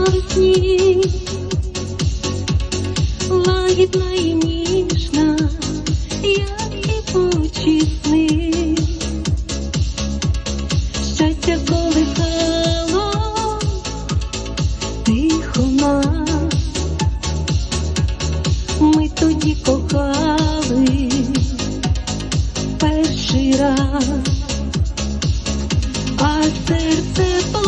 вдавці, лагідна і ніжна, як і очі сни, щастя колихало тихо нас, ми тоді кохали перший раз, а серце.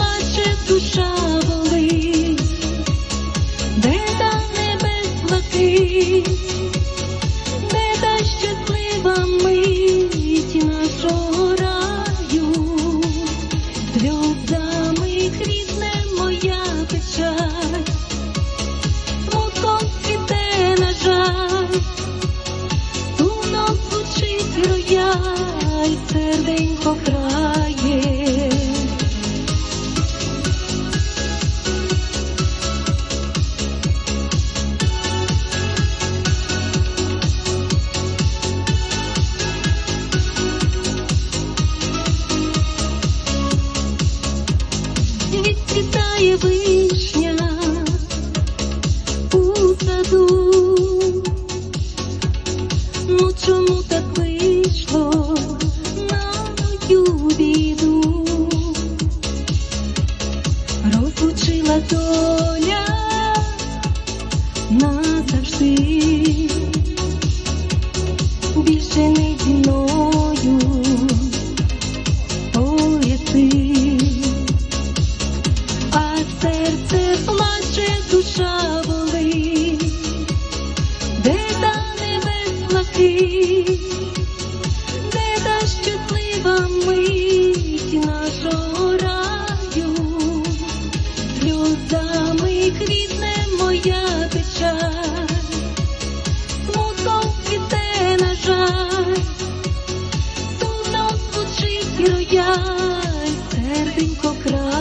ну чому так вийшло на мою біду, доля. Хить, де та щаслива мить нашого раю, сльозами квітне моя печаль, смутком цвіте, на жаль, сумно звучить рояль, серденько крає.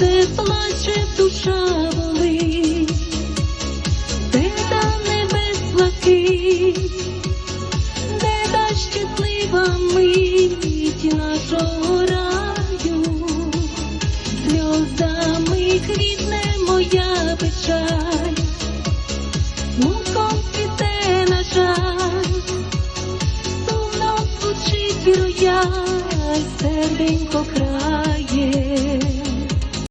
Серце плаче, душа болить, де та небес блакить, де та щаслива мить нашого раю, сльозами квітне моя печаль, смутком цвіте, на жаль, сумно звучить рояль, серденько край.